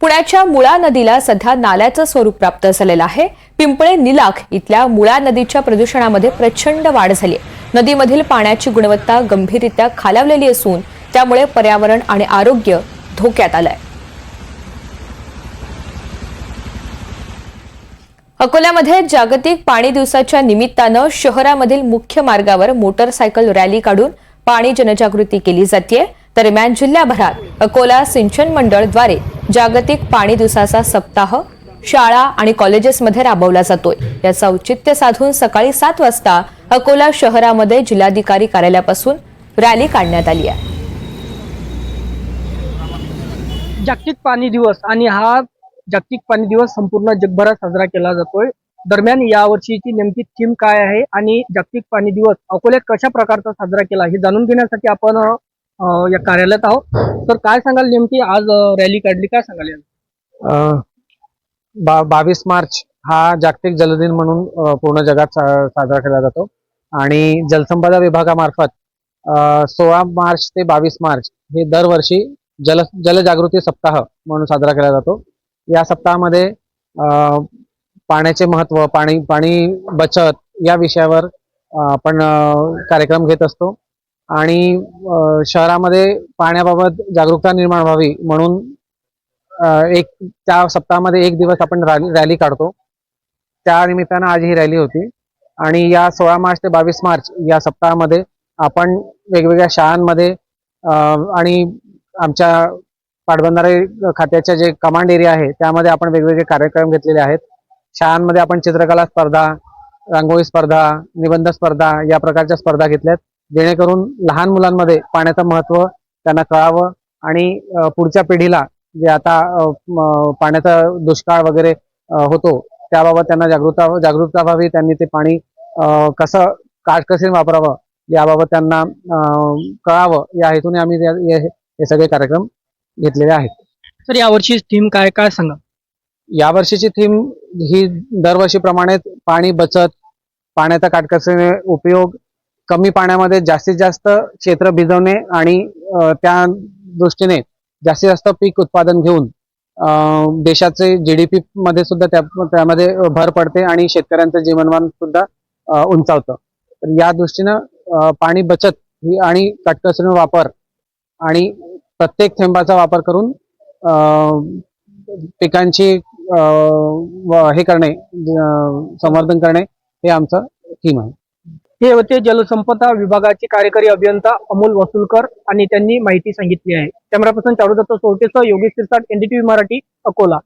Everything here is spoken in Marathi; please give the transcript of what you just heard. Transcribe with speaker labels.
Speaker 1: पुण्याच्या मुळा नदीला सध्या नाल्याचं स्वरूप प्राप्त झालेलं आहे. पिंपळे निलाख इथल्या मुळा नदीच्या प्रदूषणामध्ये प्रचंड वाढ झाली आहे. नदीमधील पाण्याची गुणवत्ता गंभीररित्या खालावलेली असून त्यामुळे पर्यावरण आणि आरोग्य धोक्यात आलंय. अकोल्यामध्ये जागतिक पाणी दिवसाच्या निमित्तानं शहरामधील मुख्य मार्गावर मोटरसायकल रॅली काढून पाणी जनजागृती केली जाते दरम्यान जिल्ह्याभरात अकोला सिंचन मंडळद्वारे जागतिक पाणी दिवसाचा सप्ताह शाळा आणि कॉलेजेसमध्ये राबवला जातोय. याचं औचित्य साधून सकाळी सात वाजता अकोला शहरामध्ये जिल्हाधिकारी कार्यालयापासून रॅली काढण्यात आली आहे.
Speaker 2: जागतिक पाणी दिवस आणि हा जागतिक पाणी दिवस संपूर्ण जगभरात साजरा केला जातोय. दरम्यान या वर्षीची नेमकी थीम काय आहे आणि जागतिक पाणी दिवस अकोल्यात कशा प्रकारचा साजरा केला हे जाणून घेण्यासाठी आपण या कार्यालयात आहोत. तर काय सांगाल नेमकी? आज रॅली काढली काय सांगाल यात?
Speaker 3: बा बावीस मार्च हा जागतिक जलदिन म्हणून पूर्ण जगात साजरा केला जातो. आणि जलसंपदा विभागामार्फत सोळा मार्च ते बावीस मार्च हे दरवर्षी जल जलजागृती सप्ताह म्हणून साजरा केला जातो. या सप्ताहामध्ये पाण्याचे महत्त्व पाणी पाणी बचत या विषयावर आपण कार्यक्रम घेत असतो. आणि शहरामध्ये पाण्याबाबत जागरूकता निर्माण व्हावी म्हणून एक त्या सप्ताहामध्ये एक दिवस आपण रॅली रॅली काढतो. त्या निमित्तानं आज ही रॅली होती. आणि या सोळा मार्च ते बावीस मार्च या सप्ताहामध्ये आपण वेगवेगळ्या शाळांमध्ये आणि आमच्या पाटबंधारे खात्याच्या जे कमांड एरिया आहे त्यामध्ये आपण वेगवेगळे कार्यक्रम घेतलेले आहेत. शाळांमध्ये आपण चित्रकला स्पर्धा रांगोळी स्पर्धा निबंध स्पर्धा या प्रकारच्या स्पर्धा घेतल्यात. जेणेकरून लहान मुलांमध्ये पाण्याचं महत्त्व त्यांना कळावं आणि पुढच्या पिढीला जे आता पाण्याचा दुष्काळ वगैरे होतो त्याबाबत त्यांना जागृता जागरूकता व्हावी त्यांनी ते पाणी कसं काटकसरीने वापरावं याबाबत त्यांना कळावं या हेतूने आम्ही हे सगळे कार्यक्रम घेतलेले आहेत.
Speaker 2: तर यावर्षी थीम काय काय सांगा?
Speaker 3: यावर्षीची थीम ही दरवर्षीप्रमाणे पाणी बचत पाण्याचा काटकसरीने उपयोग कमी पाण्यामध्ये जास्तीत जास्त क्षेत्र भिजवणे आणि त्या दृष्टीने जास्तीत जास्त पीक उत्पादन घेऊन देशाचे जी डी पी मध्ये सुद्धा त्या त्यामध्ये भर पडते आणि शेतकऱ्यांचं जीवनमान सुद्धा उंचावतं. तर या दृष्टीनं पाणी बचत ही आणि काटकसरीने वापर आणि प्रत्येक थेंबाचा वापर करून पिकांची हे करणे संवर्धन करणे हे आमचं थीम आहे.
Speaker 2: हे होते जलसंपदा विभागाचे कार्यकारी अभियंता अमोल वसुलकर आणि त्यांनी माहिती सांगितली आहे. कॅमेरा पर्सन चारुदत्त सोरटेसह योगेश सिरसाट एनडीटीव्ही मराठी अकोला.